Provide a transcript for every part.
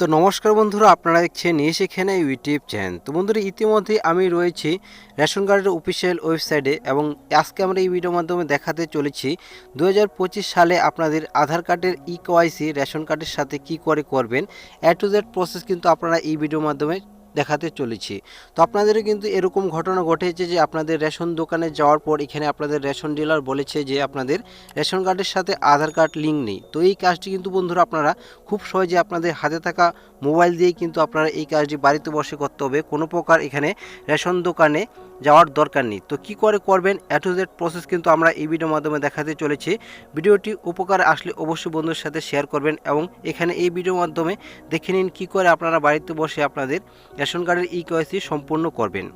তো নমস্কার বন্ধুরা, আপনারা দেখছেন এসেখানে ইউটিউব চ্যানেল। তো বন্ধুরা ইতিমধ্যে আমি রয়েছি রেশন কার্ডের অফিসিয়াল ওয়েবসাইটে এবং আজকে আমরা এই ভিডিওর মাধ্যমে দেখাতে চলেছি দু হাজার পঁচিশ সালে আপনাদের আধার কার্ডের ই কেওয়াইসি রেশন কার্ডের সাথে কি করে করবেন। এ টু জেড প্রসেস কিন্তু আপনারা এই ভিডিওর মাধ্যমে দেখাতে চলেছি। তো আপনাদেরও কিন্তু এরকম ঘটনা ঘটেছে যে আপনাদের রেশন দোকানে যাওয়ার পর এখানে আপনাদের রেশন ডিলার বলেছে যে আপনাদের রেশন কার্ডের সাথে আধার কার্ড লিঙ্ক নেই। তো এই কাজটি কিন্তু বন্ধুরা আপনারা খুব সহজে আপনাদের হাতে থাকা মোবাইল দিয়ে কিন্তু আপনারা এই কাজটি বাড়িতে বসে করতে হবে। কোনো প্রকার এখানে রেশন দোকানে যাওয়ার দরকার নেই। তো কি করে করবেন? টু প্রসেস কিন্তু আমরা এই ভিডিওর মাধ্যমে দেখাতে চলেছি। ভিডিওটি উপকার আসলে অবশ্যই বন্ধুর সাথে শেয়ার করবেন এবং এখানে এই ভিডিওর মাধ্যমে দেখে নিন কী করে আপনারা বাড়িতে বসে আপনাদের রেশন কার্ডের ই কেওয়াইসি সম্পূর্ণ করবেন।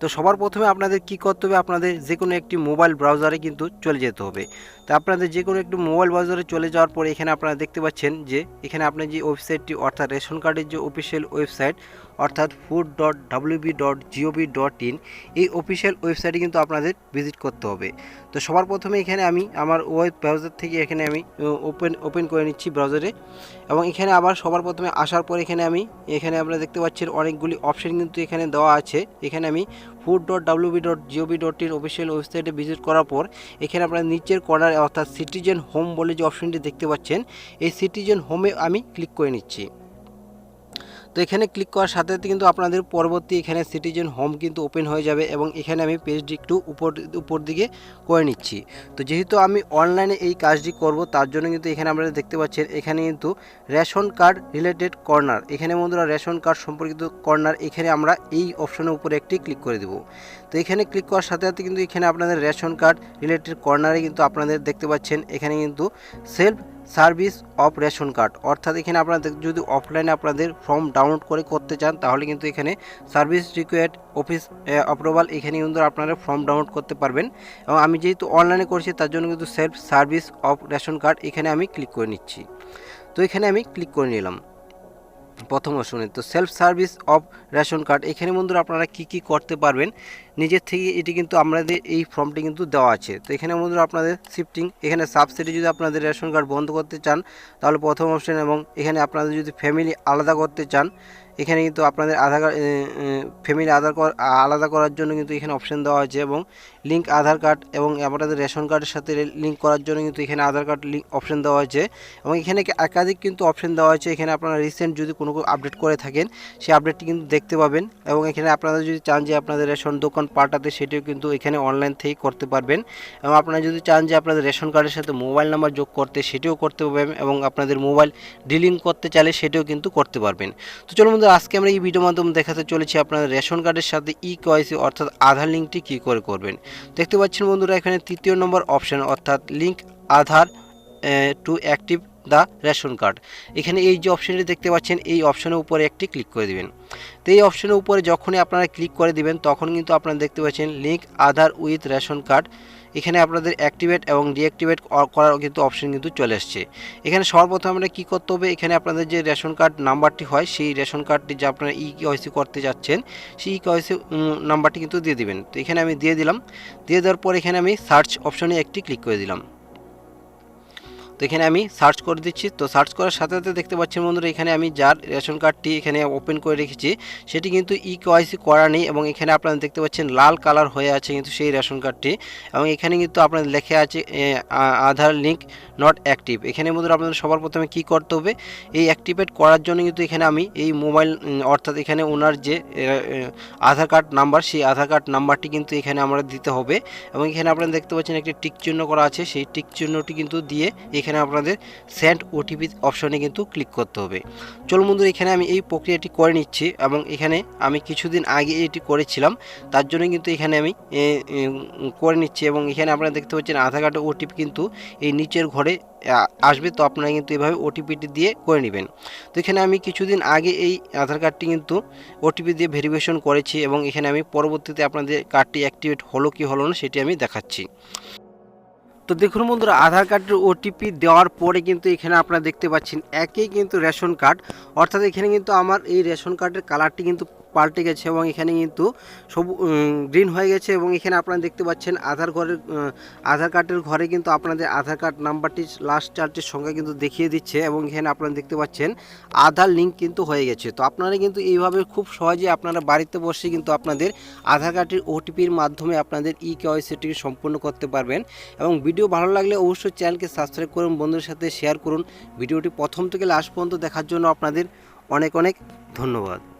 তো সবার প্রথমে আপনাদের কি করতে হবে? আপনাদের যে কোনো একটি মোবাইল ব্রাউজারে কিন্তু চলে যেতে হবে। তো আপনাদের যে কোনো একটু মোবাইল ব্রাউজারে চলে যাওয়ার পরে এখানে আপনারা দেখতে পাচ্ছেন যে এখানে আপনার যে ওয়েবসাইটটি, অর্থাৎ রেশন কার্ডের যে অফিসিয়াল ওয়েবসাইট অর্থাৎ food dot WB dot gov dot in এই অফিসিয়াল ওয়েবসাইটে কিন্তু আপনাদের ভিজিট করতে হবে। তো সবার প্রথমে এখানে আমি আমার ওয়েব ব্রাউজার থেকে এখানে আমি ওপেন ওপেন করে নিচ্ছি ব্রাউজারে এবং এখানে আবার সবার প্রথমে আসার পর এখানে আমি, এখানে আপনারা দেখতে পাচ্ছেন অনেকগুলি অপশন কিন্তু এখানে দেওয়া আছে। এখানে আমি food dot WB dot gov dot in official ওয়েবসাইটে ভিজিট করার পর, এখানে আপনারা নিচের কর্নারে অর্থাৎ সিটিজেন হোম বলে যে অপশনটি দেখতে পাচ্ছেন, এই সিটিজেন হোমে আমি ক্লিক করে নিচ্ছি। তো এখানে ক্লিক করার সাথে সাথে কিন্তু আপনাদের পরবর্তী এখানে সিটিজেন হোম কিন্তু ওপেন হয়ে যাবে এবং এখানে আমি পেজটি একটু উপর উপর দিকে করে নিচ্ছি। তো যেহেতু আমি অনলাইনে এই কাজটি করব, তার জন্য কিন্তু এখানে আপনারা দেখতে পাচ্ছেন, এখানে কিন্তু রেশন কার্ড রিলেটেড কর্নার এখানে বন্ধুরা রেশন কার্ড সম্পর্কিত কর্নার এখানে আমরা এই অপশনের উপরে একটি ক্লিক করে দেব। তো এখানে ক্লিক করার সাথে সাথে কিন্তু এখানে আপনাদের রেশন কার্ড রিলেটেড কর্নারে কিন্তু আপনাদের দেখতে পাচ্ছেন, এখানে কিন্তু self service of ration card. অর্থাৎ এখানে আপনাদের যদি অফলাইনে আপনাদের ফর্ম ডাউনলোড করে করতে চান, তাহলে কিন্তু এখানে সার্ভিস রিকোয়ার্ড অফিস অ্যাপ্রুভাল এখানে কিন্তু আপনারা ফর্ম ডাউনলোড করতে পারবেন। এবং আমি যেহেতু অনলাইনে করছি, তার জন্য কিন্তু self service of ration card এখানে আমি ক্লিক করে নিচ্ছি। তো এখানে আমি ক্লিক করে নিলাম। প্রথম অপশনে তো self service of ration card এখানে বন্ধুরা আপনারা কি কি করতে পারবেন? নিজের থেকে এটি কিন্তু আমাদের এই ফর্মটি কিন্তু দেওয়া আছে। তো এখানে বন্ধুরা আপনাদের শিফটিং এখানে সাবসিডি যদি আপনাদের রেশন কার্ড বন্ধ করতে চান, তাহলে প্রথম অপশন এবং এখানে আপনাদের যদি ফ্যামিলি আলাদা করতে চান এখানে কিন্তু আপনাদের আধার কার্ড ফ্যামিলি আধার আলাদা করার জন্য কিন্তু এখানে অপশন দেওয়া হয়েছে এবং লিঙ্ক আধার কার্ড এবং আপনাদের রেশন কার্ডের সাথে লিঙ্ক করার জন্য কিন্তু এখানে আধার কার্ড লিঙ্ক অপশন দেওয়া হয়েছে এবং এখানে একাধিক কিন্তু অপশন দেওয়া হয়েছে। এখানে আপনারা রিসেন্ট যদি কোনো আপডেট করে থাকেন, সেই আপডেটটি কিন্তু দেখতে পাবেন এবং এখানে আপনারা যদি চান যে আপনাদের রেশন দোকান পাল্টাতে, সেটিও কিন্তু এখানে অনলাইন থেকেই করতে পারবেন এবং আপনারা যদি চান যে আপনাদের রেশন কার্ডের সাথে মোবাইল নাম্বার যোগ করতে, সেটিও করতে পারবেন এবং আপনাদের মোবাইল ডিলিং করতে চাইলে, সেটিও কিন্তু করতে পারবেন। তো চলুন বন্ধু আজকে আমরা এই ভিডিওর মাধ্যমে দেখাতে চলেছি আপনাদের রেশন কার্ডের সাথে ই কেওয়াইসি অর্থাৎ আধার লিঙ্কটি কী করে করবেন। দেখতে পাচ্ছেন বন্ধুরা, এখানে তৃতীয় নম্বর অপশান অর্থাৎ link Aadhaar to active the ration card. এখানে এই যে অপশনটি দেখতে পাচ্ছেন, এই অপশনের উপরে একটি ক্লিক করে দিবেন। তো এই অপশানের উপরে যখনই আপনারা ক্লিক করে দিবেন, তখন কিন্তু আপনারা দেখতে পাচ্ছেন link Aadhaar with ration card এখানে আপনাদের অ্যাক্টিভেট এবং ডিঅ্যাক্টিভেট করার কিন্তু অপশন কিন্তু চলে আসছে এখানে সর্বপ্রথম আমরা কী করতে হবে? এখানে আপনাদের যে রেশন কার্ড নাম্বারটি হয়, সেই রেশন কার্ডটি যে আপনারা ই কেওয়াইসি করতে যাচ্ছেন, সেই ই কেওয়াইসি নাম্বারটি কিন্তু দিয়ে দিবেন। তো এখানে আমি দিয়ে দিলাম। দিয়ে দেওয়ার পর এখানে আমি সার্চ অপশনে একটি ক্লিক করে দিলাম। তো এখানে আমি সার্চ করে দিচ্ছি। তো সার্চ করার সাথে সাথে দেখতে পাচ্ছেন বন্ধুরা, এখানে আমি যার রেশন কার্ডটি এখানে ওপেন করে রেখেছি, সেটি কিন্তু ই কেওয়াইসি করা নেই এবং এখানে আপনারা দেখতে পাচ্ছেন লাল কালার হয়ে আছে কিন্তু সেই রেশন কার্ডটি এবং এখানে কিন্তু আপনাদের লেখা আছে আধার লিঙ্ক নট অ্যাক্টিভ এখানে বন্ধুরা আপনাদের সবার প্রথমে কি করতে হবে, এই অ্যাক্টিভেট করার জন্য কিন্তু এখানে আমি এই মোবাইল অর্থাৎ এখানে ওনার যে আধার কার্ড নাম্বার সেই আধার কার্ড নাম্বারটি কিন্তু এখানে আমরা দিতে হবে এবং এখানে আপনারা দেখতে পাচ্ছেন একটি টিক চিহ্ন করা আছে, সেই টিক চিহ্নটি কিন্তু দিয়ে এখানে আপনাদের সেন্ড ওটিপি অপশনে কিন্তু ক্লিক করতে হবে। চলুন বন্ধুরা, এখানে আমি এই প্রক্রিয়াটি করে নিচ্ছি এবং এখানে আমি কিছুদিন আগে এটি করেছিলাম, তার জন্য কিন্তু এখানে আমি করে নিচ্ছি এবং এখানে আপনারা দেখতে পাচ্ছেন আধার কার্ডের ওটিপি কিন্তু এই নিচের ঘরে আসবে, তো আপনারা কিন্তু এভাবে ওটিপিটি দিয়ে করে নেবেন। তো এখানে আমি কিছুদিন আগে এই আধার কার্ডটি কিন্তু ওটিপি দিয়ে ভেরিফিকেশন করেছি এবং এখানে আমি পরবর্তীতে আপনাদের কার্ডটি অ্যাক্টিভেট হলো কি হলো না সেটি আমি দেখাচ্ছি। তো দেখুন বন্ধুরা, আধার কার্ডের ওটিপি দেওয়ার পরে কিন্তু এখানে আপনারা দেখতে পাচ্ছেন, একই কিন্তু রেশন কার্ড। অর্থাৎ এখানে কিন্তু আমার এই রেশন কার্ডের কালারটি কিন্তু পাল্টে গেছে এবং এখানে কিন্তু সবু গ্রিন হয়ে গেছে এবং এখানে আপনারা দেখতে পাচ্ছেন আধার ঘরের আধার কার্ডের ঘরে কিন্তু আপনাদের আধার কার্ড নাম্বারটি লাস্ট চারটির সংখ্যা কিন্তু দেখিয়ে দিচ্ছে এবং এখানে আপনারা দেখতে পাচ্ছেন আধার লিঙ্ক কিন্তু হয়ে গেছে। তো আপনারা কিন্তু এইভাবে খুব সহজে আপনারা বাড়িতে বসে কিন্তু আপনাদের আধার কার্ডের ওটিপির মাধ্যমে আপনাদের ই কেওয়াইসিটিকে সম্পূর্ণ করতে পারবেন এবং ভিডিও ভালো লাগলে অবশ্যই চ্যানেলকে সাবস্ক্রাইব করুন, বন্ধুদের সাথে শেয়ার করুন। ভিডিওটি প্রথম থেকে লাস্ট পর্যন্ত দেখার জন্য আপনাদের অনেক অনেক ধন্যবাদ।